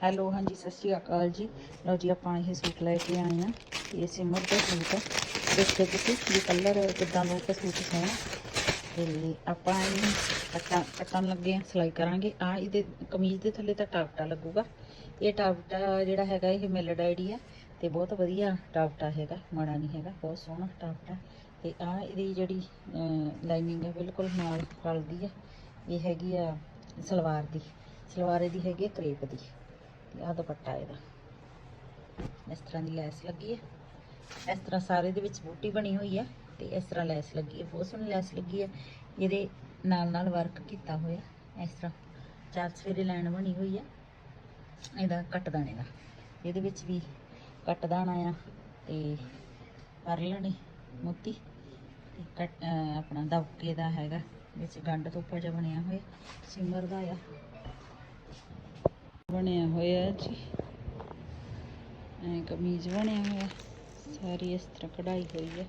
Hello, ਹਾਂਜੀ, ਸਤਿ ਸ਼੍ਰੀ ਅਕਾਲ ਜੀ। ਲਓ ਜੀ, ਆਪਾਂ ਇਹ ਸੂਟ ਲੈ ਕੇ ਆਏ ਆ ਇਹ ਸਿਮਰ ਦਾ ਸੂਟ। ਹੈ ਦੇਖੋ ਤੁਸੀਂ ਇਹ ਕਲਰ ਕਿਦਾਂ ਦਾ ਸੂਟ ਸੋਹਣਾ ਤੇ ਆਪਾਂ ਇਹਨੂੰ ਕੱਟਾਂ ਕੱਟਣ ਲੱਗੇ ਆ ਸਿਲਾਈ ਕਰਾਂਗੇ। ਆ ਇਹਦੇ ਕਮੀਜ਼ ਦੇ ਥੱਲੇ ਤਾਂ ਟਾਪਟਾ ਲੱਗੂਗਾ। ਇਹ ਟਾਪਟਾ ਜਿਹੜਾ ਹੈਗਾ, ਇਹ ਮਿਲਡ ਆਈਡੀ ਹੈ ਤੇ ਬਹੁਤ ਵਧੀਆ ਟਾਪਟਾ ਹੈਗਾ, ਮਾੜਾ ਨਹੀਂ ਹੈਗਾ, ਬਹੁਤ ਸੋਹਣਾ ਟਾਪਟਾ ਤੇ ਆ ਇਹਦੀ ਜਿਹੜੀ ਲਾਈਨਿੰਗ ਹੈ ਬਿਲਕੁਲ ਨਾਲ ਰਲਦੀ ਹੈ ਇਹ ਹੈਗੀ ਆ ਸਲਵਾਰ ਦੀ। ਸਲਵਾਰ ਇਹਦੀ ਹੈਗੀ ਆ ਕਰੇਪ ਦੀ। ਤੇ ਆਹ ਦੁਪੱਟਾ ਇਹਦਾ। ਇਸ ਤਰ੍ਹਾਂ ਦੀ ਲੈਸ ਲੱਗੀ ਹੈ। ਇਸ ਤਰ੍ਹਾਂ ਸਾਰੇ ਦੇ ਵਿੱਚ ਬੂਟੀ ਬਣੀ ਹੋਈ ਹੈ ਤੇ ਇਸ ਤਰ੍ਹਾਂ ਲੈਸ ਲੱਗੀ ਹੈ। ਬਹੁਤ ਸੋਹਣੀ ਲੈਸ ਲੱਗੀ ਹੈ। ਇਹਦੇ ਨਾਲ ਨਾਲ ਵਰਕ ਕੀਤਾ ਹੋਇਆ ਇਸ ਤਰ੍ਹਾਂ ਚਾਰ ਸਵੇਰੇ ਲਾਈਨ ਬਣੀ ਹੋਈ ਹੈ। ਇਹਦਾ ਕੱਟ ਦਾਣੇ ਦਾ ਇਹਦੇ ਵਿੱਚ ਵੀ ਕੱਟ ਦਾਣਾ ਆ ਤੇ ਪਰਲ ਲੈਣੀ ਮੋਤੀ ਤੇ ਕੱਟ ਆਪਣਾ ਦਬਕੇ ਦਾ ਹੈਗਾ। ਵਿੱਚ ਗੰਢ ਤੋਂ ਉੱਪਰ ਜਿਹਾ ਬਣਿਆ ਹੋਇਆ। ਸਿਮਰ ਦਾ ਆ ਬਣਿਆ ਹੋਇਆ ਜੀ। ਐ ਕਮੀਜ਼ ਬਣਿਆ ਹੋਇਆ ਸਾਰੀ ਇਸ ਤਰ੍ਹਾਂ ਕਢਾਈ ਹੋਈ ਹੈ।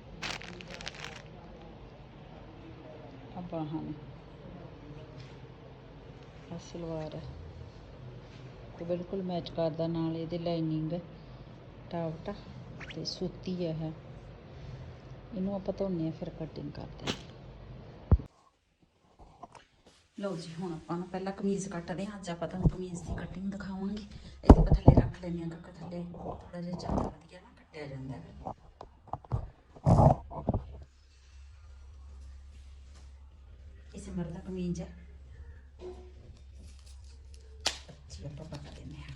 ਆ ਬਾਹਾਂ ਨੂੰ ਆਹ ਸਲਵਾਰ ਹੈ। ਤੇ ਬਿਲਕੁਲ ਮੈਚ ਕਰਦਾ ਨਾਲ ਇਹਦੇ ਲਾਈਨਿੰਗ ਟਾਵਟਾ ਤੇ ਸੂਤੀ ਹੈ ਇਹਨੂੰ ਆਪਾਂ ਧੋਨੇ ਆ, ਫਿਰ ਕਟਿੰਗ ਕਰਦੇ ਆ। ਲਓ ਜੀ, ਹੁਣ ਆਪਾਂ ਨੂੰ ਪਹਿਲਾਂ ਕਮੀਜ਼ ਕੱਟਦੇ ਹਾਂ। ਅੱਜ ਆਪਾਂ ਤੁਹਾਨੂੰ ਕਮੀਜ਼ ਦੀ ਕਟਿੰਗ ਦਿਖਾਵਾਂਗੇ। ਇਹਦੇ ਪਾ ਥੱਲੇ ਰੱਖ ਲੈਂਦੇ ਹਾਂ, ਕਿਉਂਕਿ ਥੱਲੇ ਥੋੜਾ ਜਿਹਾ ਜ਼ਿਆਦਾ ਵਧੀਆ ਨਾ ਕੱਟਿਆ ਜਾਂਦਾ ਹੈ। ਇਸ ਮਰ ਦਾ ਕਮੀਜ਼ ਹੈ। ਅੱਛੀ ਆਪਾਂ ਪਕਾ ਦਿੰਦੇ ਹਾਂ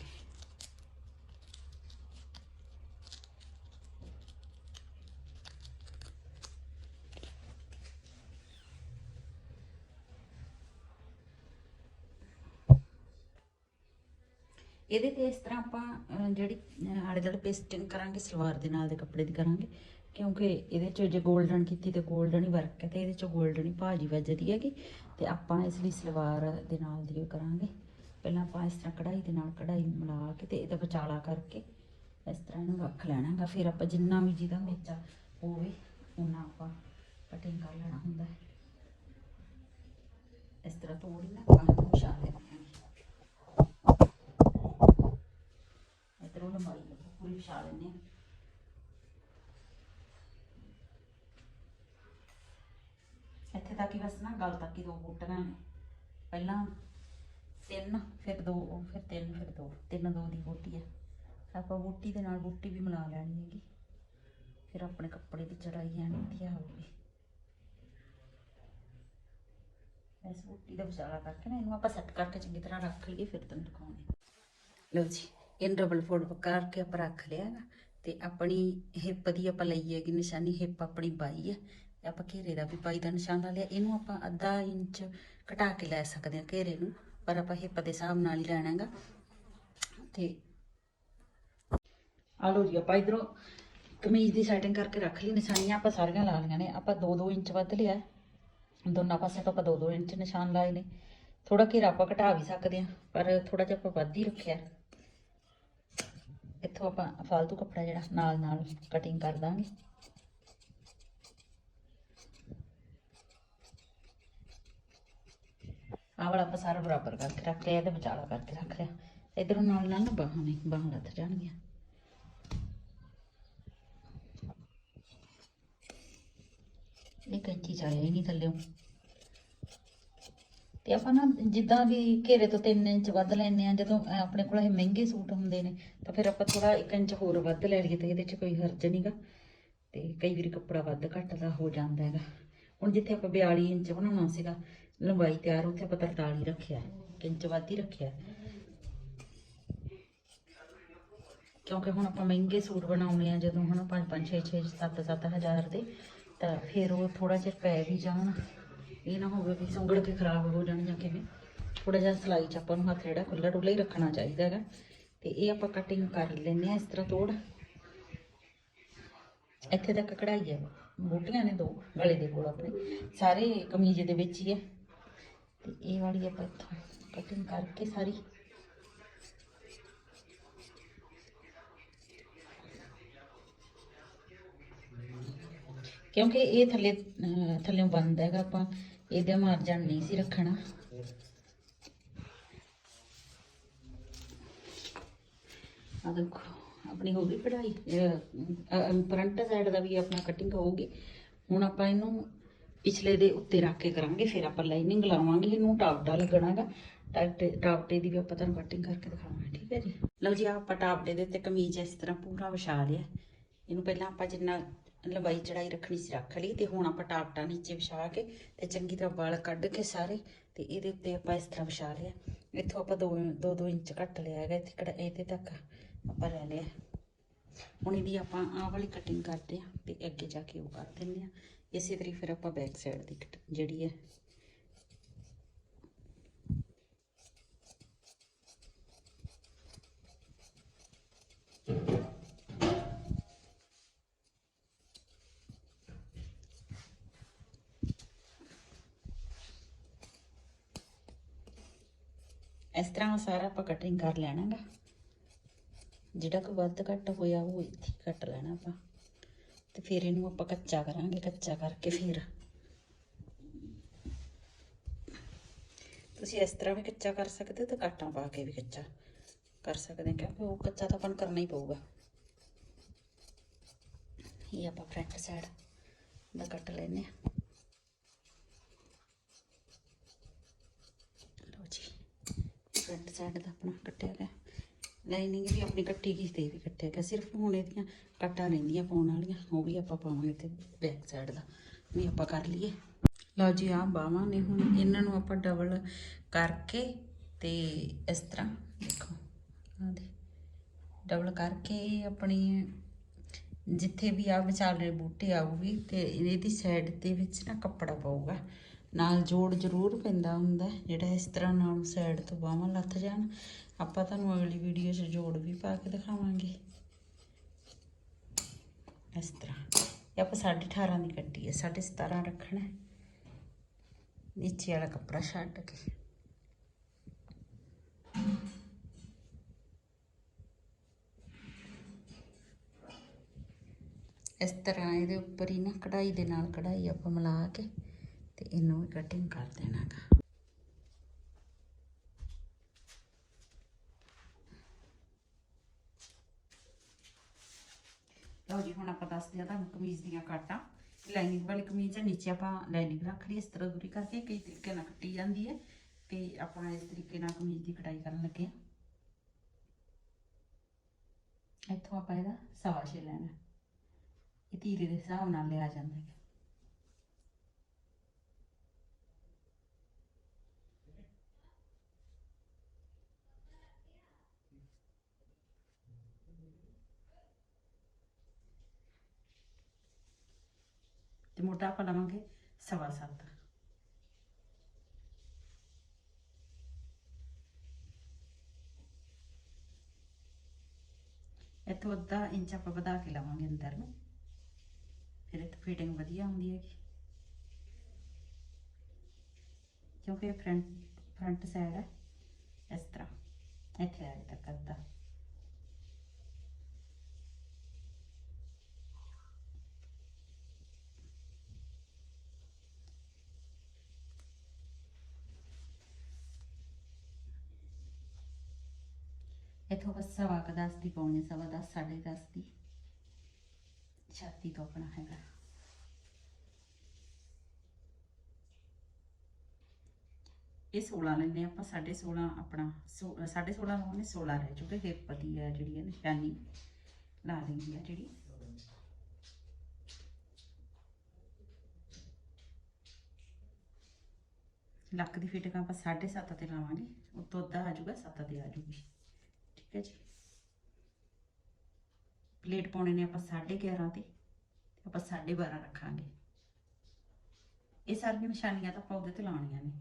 ਇਹਦੇ ਤੇ ਇਸ ਤਰ੍ਹਾਂ ਆਪਾਂ ਜਿਹੜੀ ਆਲੇ ਦੁਆਲੇ ਪੇਸਟਿੰਗ ਕਰਾਂਗੇ, ਸਲਵਾਰ ਦੇ ਨਾਲ ਦੇ ਕੱਪੜੇ ਦੀ ਕਰਾਂਗੇ। ਕਿਉਂਕਿ ਇਹਦੇ ਚ ਜੇ 골ਡਨ ਕੀਤੀ ਤੇ 골ਡਨ ਹੀ ਵਰਕ ਹੈ ਤੇ ਇਹਦੇ ਚ 골ਡਨ ਹੀ ਭਾਜੀ ਵੱਜਦੀ ਹੈਗੀ। ਤੇ ਆਪਾਂ ਇਸ ਲਈ ਸਲਵਾਰ ਦੇ ਨਾਲ ਦੀ ਕਰਾਂਗੇ। ਪਹਿਲਾਂ ਆਪਾਂ ਇਸ ਤਰ੍ਹਾਂ ਕਢਾਈ ਦੇ ਨਾਲ ਕਢਾਈ ਮਿਲਾ ਕੇ ਤੇ ਇਹਦਾ ਵਿਚਾਲਾ ਕਰਕੇ ਇਸ ਤਰ੍ਹਾਂ ਇਹਨੂੰ ਰੱਖ ਲੈਣਾ ਹੈਗਾ ਫਿਰ ਆਪਾਂ ਜਿੰਨਾ ਵੀ ਜਿਹਦਾ ਮੇਚਾ ਹੋਵੇ ਉਹਨਾਂ ਆਪਾਂ ਕਟਿੰਗ ਕਰ ਲੈਣਾ ਹੁੰਦਾ ਇਸ ਤਰ੍ਹਾਂ ਤੋੜ ਲੈਣਾ ਆਪਾਂ ਨੂੰ। ਹਾਂ ਲੰਬਾਈ ਆਪਾਂ ਪੂਰੀ ਵਿਛਾ ਲੈਂਦੇ ਹਾਂ। ਇੱਥੇ ਤੱਕ ਹੀ ਬਸ ਨਾ ਗਲ ਤੱਕ ਹੀ ਦੋ ਬੂਟੀਆਂ ਨੇ। ਪਹਿਲਾਂ ਤਿੰਨ, ਫਿਰ ਦੋ, ਫਿਰ ਤਿੰਨ, ਫਿਰ ਦੋ, ਤਿੰਨ ਦੋ ਦੀ ਬੂਟੀ ਆ। ਆਪਾਂ ਬੂਟੀ ਦੇ ਨਾਲ ਬੂਟੀ ਵੀ ਮਿਲਾ ਲੈਣੀ ਹੈਗੀ। ਫਿਰ ਆਪਣੇ ਕੱਪੜੇ ਦੀ ਚੜਾਈ ਐਨ ਵਧੀਆ ਹੋਊਗੀ ਇਸ ਬੂਟੀ ਦਾ ਵਿਚਾਲਾ ਕਰਕੇ ਨਾ ਇਹਨੂੰ ਆਪਾਂ ਸੈੱਟ ਕਰਕੇ ਚੰਗੀ ਤਰ੍ਹਾਂ ਰੱਖ ਲਈਏ, ਫਿਰ ਤੁਹਾਨੂੰ ਦਿਖਾਉਂਦੇ ਲਓ ਜੀ। ਇਹਨੂੰ ਡਬਲ ਫੋਲਡ ਕਰਕੇ ਆਪਾਂ ਰੱਖ ਲਿਆ ਹੈਗਾ ਤੇ ਆਪਣੀ ਹਿੱਪ ਦੀ ਆਪਾਂ ਲਈ ਹੈਗੀ ਨਿਸ਼ਾਨੀ ਹਿੱਪ ਆਪਣੀ ਬਾਈ ਹੈ ਆਪਾਂ ਘੇਰੇ ਦਾ ਵੀ ਬਾਈ ਦਾ ਨਿਸ਼ਾਨ ਲਾ ਲਿਆ, ਇਹਨੂੰ ਆਪਾਂ ਅੱਧਾ ਇੰਚ ਘਟਾ ਕੇ ਲੈ ਸਕਦੇ ਹਾਂ ਘੇਰੇ ਨੂੰ, ਪਰ ਆਪਾਂ ਹਿੱਪ ਦੇ ਹਿਸਾਬ ਨਾਲ ਹੀ ਲੈਣਾ ਹੈਗਾ ਤੇ ਆ ਲਓ ਜੀ, ਆਪਾਂ ਇਧਰੋਂ ਕਮੀਜ਼ ਦੀ ਸੈਟਿੰਗ ਕਰਕੇ ਰੱਖ ਲਈ, ਨਿਸ਼ਾਨੀਆਂ ਆਪਾਂ ਸਾਰੀਆਂ ਲਾ ਲਈਆਂ ਨੇ, ਆਪਾਂ 2-2 ਇੰਚ ਵੱਧ ਲਿਆ, ਦੋਨਾਂ ਪਾਸੇ ਤੋਂ ਆਪਾਂ 2-2 ਇੰਚ ਨਿਸ਼ਾਨ ਲਾਏ ਨੇ ਥੋੜਾ ਘੇਰਾ ਆਪਾਂ ਘਟਾ ਵੀ ਸਕਦੇ ਹਾਂ, ਪਰ ਥੋੜਾ ਜਿਹਾ ਆਪਾਂ ਵੱਧ ਹੀ ਰੱਖਿਆ। ਇੱਥੋਂ ਆਪਾਂ ਫालतू ਕੱਪੜਾ ਜਿਹੜਾ ਨਾਲ ਨਾਲ ਕਟਿੰਗ ਕਰ ਦਾਂਗੇ। ਆਹ ਵਾਲਾ ਆਪਾਂ ਸਾਰਾ ਬਰਾਬਰ ਕਰਕੇ ਰੱਖ ਲਿਆ ਤੇ ਵਿਚਾਲਾ ਕਰਕੇ ਰੱਖ ਲਿਆ। ਇਧਰੋਂ ਨਾਲ ਨਾਲ ਨਾ ਬਾਹਾਂ ਨੇ, ਬਾਹਾਂ ਲੱਥ ਜਾਣਗੀਆਂ। ਇਹ ਕੈਂਚੀ ਚਾਇਆ ਨਹੀਂ ਥੱਲੇ। ਤੇ ਆਪਾਂ ਨਾ ਜਿੱਦਾਂ ਵੀ ਘੇਰੇ ਤੋਂ 3 ਇੰਚ ਵੱਧ ਲੈਨੇ ਆ ਜਦੋਂ ਆਪਣੇ ਕੋਲ ਇਹ ਮਹਿੰਗੇ ਸੂਟ ਹੁੰਦੇ ਨੇ, ਤਾਂ ਫਿਰ ਆਪਾਂ ਥੋੜਾ 1 ਇੰਚ ਹੋਰ ਵੱਧ ਲੈ ਲਈਏ ਤੇ ਇਹਦੇ 'ਚ ਕੋਈ ਹਰਜ ਨਹੀਂਗਾ ਤੇ ਕਈ ਵਾਰੀ ਕੱਪੜਾ ਵੱਧ ਘੱਟ ਦਾ ਹੋ ਜਾਂਦਾ ਹੈਗਾ। ਹੁਣ ਜਿੱਥੇ ਆਪਾਂ 42 ਇੰਚ ਬਣਾਉਣਾ ਸੀਗਾ, ਲੰਬਾਈ ਤਿਆਰ, ਉੱਥੇ ਆਪਾਂ 43 ਰੱਖਿਆ ਇੱਕ ਇੰਚ ਵੱਧ ਹੀ ਰੱਖਿਆ ਕਿਉਂਕਿ ਹੁਣ ਆਪਾਂ ਮਹਿੰਗੇ ਸੂਟ ਬਣਾਉਣੇ ਆ ਜਦੋਂ ਹੁਣ 5 5 6 6 7 7 ਹਜ਼ਾਰ ਦੇ, ਤਾਂ ਫਿਰ ਉਹ ਥੋੜਾ ਜਿਹਾ ਪੈ ਵੀ ਜਾਣ। ਇਹ ਨਾ ਹੋਵੇ ਵੀ ਸੁੰਗੜ ਕੇ ਖਰਾਬ ਹੋ ਜਾਣ ਜਾਂ ਕਿਵੇਂ। ਥੋੜਾ ਜਿਹਾ ਸਲਾਈ ਚ ਆਪਾਂ ਨੂੰ ਹੱਥ ਜਿਹੜਾ ਖੁੱਲਾ ਡੁੱਲਾ ਹੀ ਰੱਖਣਾ ਚਾਹੀਦਾ ਹੈਗਾ। ਤੇ ਇਹ ਆਪਾਂ ਕਟਿੰਗ ਕਰ ਲੈਨੇ ਆ ਇਸ ਤਰ੍ਹਾਂ ਤੋੜ। ਇੱਥੇ ਤੱਕ ਕਢਾਈ ਹੈ। ਬੂਟੀਆਂ ਨੇ ਦੋ ਗਲੇ ਦੇ ਕੋਲ ਆਪਣੇ। ਸਾਰੇ ਕਮੀਜ਼ ਦੇ ਵਿੱਚ ਹੀ ਹੈ। ਤੇ ਇਹ ਵਾਲੀ ਆਪਾਂ ਇੱਥੋਂ ਕਟਿੰਗ ਕਰਕੇ ਸਾਰੀ। ਕਿਉਂਕਿ ਇਹ ਥੱਲੇ ਅਹ, ਥੱਲੇੋਂ ਬੰਦ ਹੈਗਾ ਆਪਾਂ। ਇਹਦੇ ਮਾਰਜਨ ਨਹੀਂ ਸੀ ਰੱਖਣਾ। ਆ ਦੇਖੋ, ਆਪਣੀ ਹੋ ਗਈ ਕਢਾਈ ਫਰੰਟ ਸਾਈਡ ਦਾ ਵੀ ਆਪਣਾ ਕਟਿੰਗ ਹੋਊਗੀ। ਹੁਣ ਆਪਾਂ ਇਹਨੂੰ ਪਿਛਲੇ ਦੇ ਉੱਤੇ ਰੱਖ ਕੇ ਕਰਾਂਗੇ, ਫਿਰ ਆਪਾਂ ਲਾਈਨਿੰਗ ਲਾਵਾਂਗੇ, ਇਹਨੂੰ ਟਾਪਟਾ ਲੱਗਣਾਗਾ। ਟਾਪਟੇ ਟਾਪਟੇ ਦੀ ਵੀ ਆਪਾਂ ਤੁਹਾਨੂੰ ਕਟਿੰਗ ਕਰਕੇ ਦਿਖਾਵਾਂਗੇ, ਠੀਕ ਹੈ ਜੀ? ਲਓ ਜੀ ਆਪਾਂ ਟਾਪਟੇ ਦੇ ਉੱਤੇ ਕਮੀਜ਼ ਇਸ ਤਰ੍ਹਾਂ ਪੂਰਾ ਵਿਛਾ ਲਿਆ। ਇਹਨੂੰ ਪਹਿਲਾਂ ਆਪਾਂ ਜਿੰਨਾ ਲੰਬਾਈ ਚੜਾਈ ਰੱਖਣੀ ਸੀ ਰੱਖ ਲਈ ਤੇ ਹੁਣ ਆਪਾਂ ਟਾਪਟਾ ਨੀਚੇ ਵਿਛਾ ਕੇ ਤੇ ਚੰਗੀ ਤਰ੍ਹਾਂ ਵਾਲ ਕੱਢ ਕੇ ਸਾਰੇ ਤੇ ਇਹਦੇ ਉੱਤੇ ਆਪਾਂ ਇਸ ਤਰ੍ਹਾਂ ਵਿਛਾ ਲਿਆ। ਇੱਥੋਂ ਆਪਾਂ 2 2 2 ਇੰਚ ਘੱਟ ਲਿਆ ਹੈਗਾ, ਇੱਥੇ ਕਿਹੜਾ ਇਹਦੇ ਤੱਕ ਆਪਾਂ ਲੈ ਲਿਆ। ਹੁਣ ਇਹਦੀ ਆਪਾਂ ਆਹ ਵਾਲੀ ਕਟਿੰਗ ਕਰਦੇ ਆ ਤੇ ਅੱਗੇ ਜਾ ਕੇ ਉਹ ਕਰ ਦਿੰਦੇ ਆ ਇਸੇ ਤਰੀਕੇ ਫਿਰ ਆਪਾਂ ਬੈਕ ਸਾਈਡ ਦੀ ਕਟ- ਜਿਹੜੀ ਹੈ ਇਸ ਤਰ੍ਹਾਂ ਸਾਰਾ ਆਪਾਂ ਕਟਿੰਗ ਕਰ ਲੈਣਾਗਾ। ਜਿਹੜਾ ਕੋਈ ਵੱਧ ਘੱਟ ਹੋਇਆ ਉਹ ਇੱਥੇ ਕੱਟ ਲੈਣਾ ਆਪਾਂ। ਤੇ ਫਿਰ ਇਹਨੂੰ ਆਪਾਂ ਕੱਚਾ ਕਰਾਂਗੇ, ਕੱਚਾ ਕਰਕੇ ਫਿਰ। ਤੁਸੀਂ ਇਸ ਤਰ੍ਹਾਂ ਵੀ ਕੱਚਾ ਕਰ ਸਕਦੇ ਹੋ ਤੇ ਕਾਟਾਂ ਪਾ ਕੇ ਵੀ ਕੱਚਾ ਕਰ ਸਕਦੇ ਹੋ, ਕਿਉਂਕਿ ਉਹ ਕੱਚਾ ਤਾਂ ਆਪਾਂ ਨੂੰ ਕਰਨਾ ਹੀ ਪਊਗਾ। ਇਹ ਆਪਾਂ ਫਰੰਟ ਸਾਈਡ ਦਾ ਕੱਟ ਲੈਨੇ ਆ ਲਓ ਜੀ ਫਰੰਟ ਸਾਈਡ ਦਾ ਆਪਣਾ ਕੱਟਿਆ ਗਿਆ। ਲਾਈਨਿੰਗ ਵੀ ਆਪਣੀ ਕੱਟੀ ਗਈ ਤੇ ਵੀ ਕੱਟਿਆ ਗਿਆ। ਸਿਰਫ ਹੁਣ ਇਹਦੀਆਂ ਕੱਟਾਂ ਰਹਿੰਦੀਆਂ ਪਾਉਣ ਵਾਲੀਆਂ, ਉਹ ਵੀ ਆਪਾਂ ਪਾਵਾਂਗੇ ਤੇ ਬੈਕ ਸਾਈਡ ਦਾ। ਵੀ ਆਪਾਂ ਕਰ ਲਈਏ। ਲਓ ਜੀ, ਆਹ ਬਾਹਾਂ ਨੇ ਹੁਣ ਇਹਨਾਂ ਨੂੰ ਆਪਾਂ ਡਬਲ ਕਰਕੇ ਤੇ ਇਸ ਤਰ੍ਹਾਂ ਦੇਖੋ। ਆਹ ਦੇ ਡਬਲ ਕਰਕੇ ਆਪਣੀ ਜਿੱਥੇ ਵੀ ਆ ਵਿਚਾਲੇ ਬੂਟੇ ਆਊਗੀ ਤੇ ਇਹਦੀ ਸਾਈਡ ਦੇ ਵਿੱਚ ਨਾ ਕੱਪੜਾ ਪਾਊਗਾ। ਨਾਲ ਜੋੜ ਜ਼ਰੂਰ ਪੈਂਦਾ ਹੁੰਦਾ ਜਿਹੜਾ ਇਸ ਤਰ੍ਹਾਂ ਨਾਲ ਸਾਈਡ ਤੋਂ ਬਾਹਾਂ ਲੱਥ ਜਾਣ, ਆਪਾਂ ਤੁਹਾਨੂੰ ਅਗਲੀ ਵੀਡੀਓ 'ਚ ਜੋੜ ਵੀ ਪਾ ਕੇ ਦਿਖਾਵਾਂਗੇ। ਇਸ ਤਰ੍ਹਾਂ। ਇਹ ਆਪਾਂ 18.5 ਦੀ ਕੱਟੀ ਹੈ 17.5 ਰੱਖਣਾ ਨੀਚੇ ਵਾਲਾ ਕੱਪੜਾ ਛੱਡ ਕੇ। ਇਸ ਤਰ੍ਹਾਂ ਇਹਦੇ ਉੱਪਰ ਹੀ ਨਾ ਕਢਾਈ ਦੇ ਨਾਲ ਕਢਾਈ ਆਪਾਂ ਮਿਲਾ ਕੇ ਤੇ ਇਹਨੂੰ ਵੀ ਕਟਿੰਗ ਕਰ ਦੇਣਾਗਾ। ਲਓ ਜੀ, ਹੁਣ ਆਪਾਂ ਦੱਸਦੇ ਆ ਤੁਹਾਨੂੰ ਕਮੀਜ਼ ਦੀਆਂ ਕਾਟਾਂ। ਲਾਈਨਿੰਗ ਵਾਲੀ ਕਮੀਜ਼ ਹੈ ਨੀਚੇ ਆਪਾਂ ਲਾਈਨਿੰਗ ਰੱਖ ਲਈ, ਇਸ ਤਰ੍ਹਾਂ ਦੂਰੀ ਕਰਕੇ ਕਈ ਤਰੀਕੇ ਨਾਲ ਕੱਟੀ ਜਾਂਦੀ ਹੈ ਤੇ ਆਪਾਂ ਇਸ ਤਰੀਕੇ ਨਾਲ ਕਮੀਜ਼ ਦੀ ਕਟਾਈ ਕਰਨ ਲੱਗੇ ਹਾਂ। ਇੱਥੋਂ ਆਪਾਂ ਇਹਦਾ ਸਵਾ ਛੇ ਲੈਣਾ। ਇਹ ਤੀਰੇ ਦੇ ਹਿਸਾਬ ਨਾਲ ਲਿਆ ਜਾਂਦਾ ਹੈ। ਤੇ ਆਪਾਂ ਲਵਾਂਗੇ ਸਵਾ ਸੱਤ। ਇੱਥੋਂ ਅੱਧਾ ਇੰਚ ਆਪਾਂ ਵਧਾ ਕੇ ਲਵਾਂਗੇ ਅੰਦਰ ਨੂੰ। ਫਿਰ ਇਹ ਫਿਟਿੰਗ ਵਧੀਆ ਹੁੰਦੀ ਹੈਗੀ। ਕਿਉਂਕਿ ਫਰੰਟ ਫਰੰਟ ਸਾਈਡ ਹੈ ਇਸ ਤਰ੍ਹਾਂ। ਇੱਥੇ ਆ ਤੱਕ ਅੱਧਾ। ਇੱਥੋਂ ਬਸ ਸਵਾ ਕੁ ਦਸ ਦੀ ਪਾਉਣੀ ਸਵਾ ਦਸ ਸਾਢੇ ਦਸ ਦੀ ਛਾਤੀ ਤੋਂ ਆਪਣਾ ਹੈਗਾ ਇਹ 16 ਲੈਂਦੇ ਹਾਂ ਆਪਾਂ 16.5 ਆਪਣਾ 16.5 ਲਾਉਣੇ 16 ਰਹਿ ਚੁੱਕੇ ਹਿੱਪ ਦੀ ਹੈ ਜਿਹੜੀ ਹੈ ਨਿਸ਼ਾਨੀ ਲਾ ਲਈ ਹੈ ਜਿਹੜੀ ਲੱਕ ਦੀ ਫਿਟਿੰਗ ਆਪਾਂ 7.5 ਤੇ ਲਾਵਾਂਗੇ ਉਤੋਂ ਅੱਧਾ ਆ ਜਾਊਗਾ 7 ਤੇ ਆ ਜਾਊਗੀ ਠੀਕ ਹੈ ਜੀ ਪਲੇਟ ਪਾਉਣੇ ਨੇ ਆਪਾਂ 11.5 ਤੇ ਤੇ ਆਪਾਂ 12.5 ਰੱਖਾਂਗੇ। ਇਹ ਸਾਰੀਆਂ ਨਿਸ਼ਾਨੀਆਂ ਤਾਂ ਆਪਾਂ ਉਹਦੇ ਤੇ ਲਾਉਣੀਆਂ ਨੇ,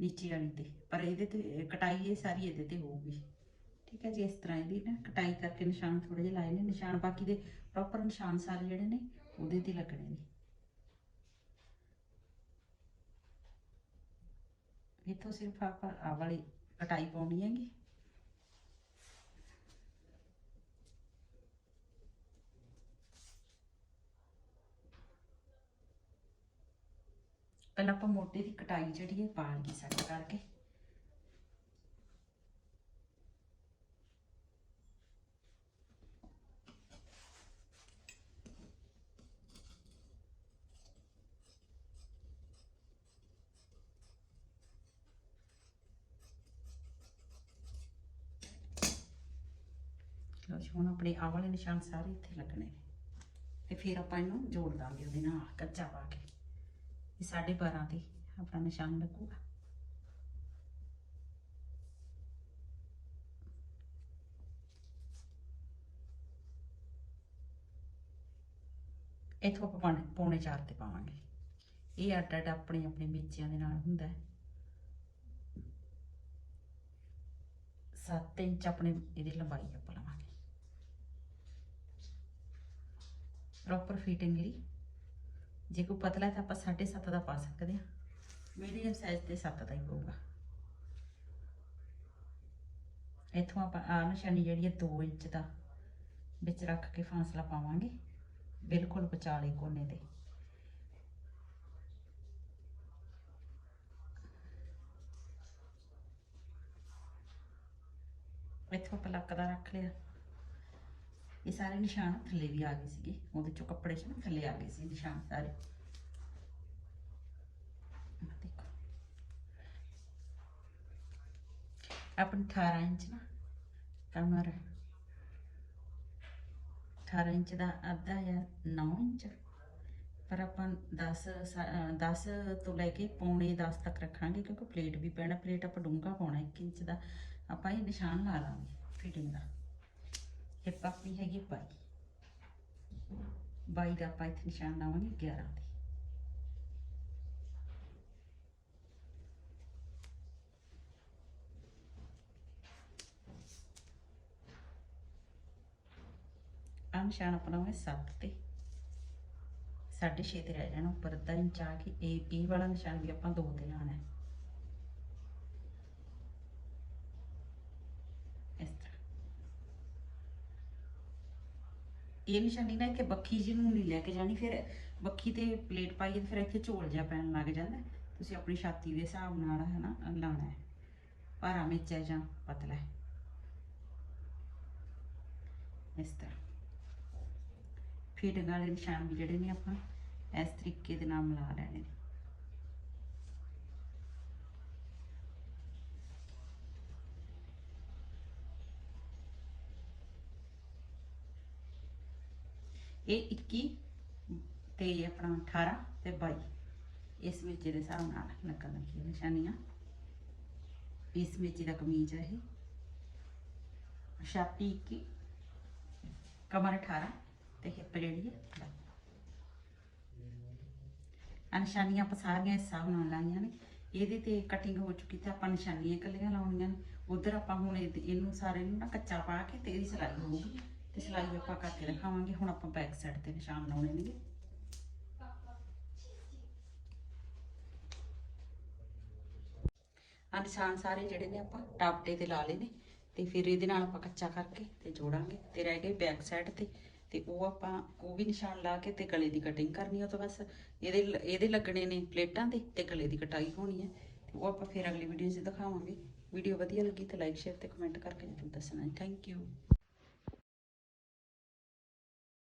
ਨੀਚੇ ਵਾਲੀ ਤੇ, ਪਰ ਇਹਦੇ ਤੇ, ਕਟਾਈ ਇਹ ਸਾਰੀ ਇਹਦੇ ਤੇ ਹੋਊਗੀ। ਠੀਕ ਹੈ ਜੀ, ਇਸ ਤਰ੍ਹਾਂ ਇਹਦੀ ਨਾ ਕਟਾਈ ਕਰਕੇ ਨਿਸ਼ਾਨ ਥੋੜੇ ਜਿਹੇ ਲਾਏ ਨੇ, ਨਿਸ਼ਾਨ ਬਾਕੀ ਦੇ ਪ੍ਰੋਪਰ ਨਿਸ਼ਾਨ ਸਾਰੇ ਜਿਹੜੇ ਨੇ, ਉਹਦੇ ਤੇ ਲੱਗਣੇ ਨੇ। ਇੱਥੋਂ ਸਿਰਫ ਆਪਾਂ ਆ ਵਾਲੀ ਕਟਾਈ ਪਾਉਣੀ ਹੈਗੀ। ਪਹਿਲਾਂ ਆਪਾਂ ਮੋਟੇ ਦੀ ਕਟਾਈ ਜਿਹੜੀ ਹੈ ਪਾਣਗੇ ਸੈੱਟ ਕਰਕੇ। ਹੁਣ ਆਪਣੇ ਆਹ ਵਾਲੇ ਨਿਸ਼ਾਨ ਸਾਰੇ ਇੱਥੇ ਲੱਗਣੇ ਨੇ। ਤੇ ਫਿਰ ਆਪਾਂ ਇਹਨੂੰ ਜੋੜ ਦਾਂਗੇ ਉਹਦੇ ਨਾਲ, ਕੱਚਾ ਪਾ ਕੇ। ਇਹ 12.5 ਤੇ ਆਪਣਾ ਨਿਸ਼ਾਨ ਲੱਗੂਗਾ। ਇੱਥੋਂ ਆਪਾਂ ਪਾਉਣੇ ਪੌਣੇ 4 ਤੇ ਪਾਵਾਂਗੇ। ਇਹ ਅੱਡ ਅੱਡ ਆਪਣੇ ਆਪਣੇ ਮੇਚਿਆਂ ਦੇ ਨਾਲ ਹੁੰਦਾ ਹੈ। 7 ਇੰਚ ਆਪਣੇ ਇਹਦੀ ਲੰਬਾਈ ਆਪਾਂ ਲਵਾਂਗੇ। ਪ੍ਰੋਪਰ ਫਿਟਿੰਗ ਲਈ ਜੇ ਕੋਈ ਪਤਲਾ ਤਾਂ ਆਪਾਂ 7.5 ਦਾ ਪਾ ਸਕਦੇ ਹਾਂ। ਮੀਡੀਅਮ ਸਾਈਜ਼ ਤੇ 7 ਦਾ ਹੀ ਹੋਊਗਾ। ਇੱਥੋਂ ਆਪਾਂ ਆ ਨਿਸ਼ਾਨੀ ਜਿਹੜੀ ਹੈ 2 ਇੰਚ ਦਾ ਵਿੱਚ ਰੱਖ ਕੇ ਫਾਸਲਾ ਪਾਵਾਂਗੇ। ਬਿਲਕੁਲ ਵਿਚਾਲੇ ਕੋਨੇ ਤੇ। ਇੱਥੋਂ ਆਪਾਂ ਲੱਕ ਦਾ ਰੱਖ ਲਿਆ। ਇਹ ਸਾਰੇ ਨਿਸ਼ਾਨ ਥੱਲੇ ਵੀ ਆ ਗਏ ਸੀਗੇ। ਉਹਦੇ ਚੋਂ ਕੱਪੜੇ ਚ ਨਾ, ਥੱਲੇ ਆ ਗਏ ਸੀ ਨਿਸ਼ਾਨ ਸਾਰੇ। ਆਹ ਦੇਖੋ। ਆਪਣ 18 ਇੰਚ ਨਾ ਕਮਰ। 18 ਇੰਚ ਦਾ ਅੱਧਾ ਜਾਂ 9 ਇੰਚ। ਪਰ ਆਪਾਂ 10 10 ਤੋਂ ਲੈ ਕੇ ਪੌਣੇ 10 ਤੱਕ ਰੱਖਾਂਗੇ, ਕਿਉਂਕਿ ਪਲੇਟ ਵੀ ਪੈਣਾ ਪਲੇਟ ਆਪਾਂ ਡੂੰਘਾ ਪਾਉਣਾ 1 ਇੰਚ ਦਾ। ਆਪਾਂ ਇਹ ਨਿਸ਼ਾਨ ਲਾ ਲਾਂਗੇ ਫਿਟਿੰਗ ਦਾ। ਹਿੱਪ ਆਪਣੀ ਹੈਗੀ 22 22 ਦਾ ਆਪਾਂ ਇੱਥੇ ਨਿਸ਼ਾਨ ਲਾਵਾਂਗੇ 11 ਤੇ ਆਹ ਨਿਸ਼ਾਨ ਆਪਣਾ ਹੋਇਆ 7 ਤੇ ਸਾਢੇ ਛੇ ਤੇ ਰਹਿ ਜਾਣਾ ਉੱਪਰ ਅੱਧਾ ਇੰਚ ਆ ਕੇ ਇਹ ਇਹ ਵਾਲਾ ਨਿਸ਼ਾਨ ਵੀ ਆਪਾਂ ਦੋ ਤੇ ਲਾਣਾ ਹੈ ਇਹ ਨਿਸ਼ਾਨੀ ਨਾ ਇੱਥੇ ਬੱਖੀ ਜੀ ਨੂੰ ਨਹੀਂ ਲੈ ਕੇ ਜਾਣੀ, ਫਿਰ ਬੱਖੀ ਤੇ ਪਲੇਟ ਪਾਈਏ ਤੇ ਫਿਰ ਇੱਥੇ ਝੋਲ ਜਿਹਾ ਪੈਣ ਲੱਗ ਜਾਂਦਾ। ਤੁਸੀਂ ਆਪਣੀ ਛਾਤੀ ਦੇ ਹਿਸਾਬ ਨਾਲ ਹੈ ਨਾ ਲਾਉਣਾ ਹੈ। ਭਾਰਾ ਮਿਰਚ ਹੈ ਜਾਂ ਪਤਲਾ ਹੈ। ਇਸ ਤਰ੍ਹਾਂ। ਫੀਟਿੰਗ ਵਾਲੇ ਨਿਸ਼ਾਨ ਵੀ ਜਿਹੜੇ ਨੇ ਆਪਾਂ ਇਸ ਤਰੀਕੇ ਦੇ ਨਾਲ ਮਿਲਾ ਲੈਣੇ ਨੇ। ਇਹ 21 ਤੇ ਆਪਣਾ 18 ਤੇ 22 ਇਸ ਵਿੱਚ ਦੇ ਹਿਸਾਬ ਨਾਲ ਲੱਗਣ ਲੱਗੀਆਂ ਨਿਸ਼ਾਨੀਆਂ। ਇਸ ਵਿੱਚ ਦਾ ਕਮੀਜ਼ ਹੈ ਇਹ। ਛਾਤੀ 21 ਕਮਰ 18 ਤੇ ਹਿੱਪ ਜਿਹੜੀ ਹੈ ਨਿਸ਼ਾਨੀਆਂ ਆਪਾਂ ਸਾਰੀਆਂ ਹਿਸਾਬ ਨਾਲ ਲਾਈਆਂ ਨੇ। ਇਹਦੇ ਤੇ ਕਟਿੰਗ ਹੋ ਚੁੱਕੀ ਤੇ ਆਪਾਂ ਨਿਸ਼ਾਨੀਆਂ ਇਕੱਲੀਆਂ ਲਾਉਣੀਆਂ ਨੇ। ਉਧਰ ਆਪਾਂ ਹੁਣ ਇਹਨੂੰ ਸਾਰੇ ਨੂੰ ਨਾ ਕੱਚਾ ਪਾ ਕੇ ਤੇ ਇਹਦੀ ਸਿਲਾਈ ਹੋਊਗੀ। ਤੇ ਸਿਲਾਈ ਆਪਾਂ ਕਰਕੇ ਦਿਖਾਵਾਂਗੇ। ਹੁਣ ਆਪਾਂ ਬੈਕ ਸਾਈਡ ਤੇ ਨਿਸ਼ਾਨ ਲਾਉਣੇ ਨੇ ਆਹ ਨਿਸ਼ਾਨ ਸਾਰੇ ਜਿਹੜੇ ਨੇ ਆਪਾਂ ਟਾਪਟੇ ਤੇ ਲਾ ਲਏ ਨੇ ਤੇ ਫਿਰ ਇਹਦੇ ਨਾਲ ਆਪਾਂ ਕੱਚਾ ਕਰਕੇ ਤੇ ਜੋੜਾਂਗੇ ਤੇ ਰਹਿ ਗਏ ਬੈਕ ਸਾਈਡ ਤੇ। ਤੇ ਉਹ ਆਪਾਂ, ਉਹ ਵੀ ਨਿਸ਼ਾਨ ਲਾ ਕੇ ਤੇ ਗਲੇ ਦੀ ਕਟਿੰਗ ਕਰਨੀ ਉਹ ਤਾਂ ਬਸ। ਇਹਦੇ ਇਹਦੇ ਲੱਗਣੇ ਨੇ ਪਲੇਟਾਂ ਦੇ ਤੇ ਗਲੇ ਦੀ ਕਟਾਈ ਹੋਣੀ ਹੈ ਤੇ ਉਹ ਆਪਾਂ ਫਿਰ ਅਗਲੀ ਵੀਡੀਓ 'ਚ ਦਿਖਾਵਾਂਗੇ। ਵੀਡੀਓ ਵਧੀਆ ਲੱਗੀ ਤਾਂ ਲਾਈਕ ਸ਼ੇਅਰ ਤੇ ਕਮੈਂਟ ਕਰਕੇ ਜ਼ਰੂਰ ਦੱਸਣਾ। Thank you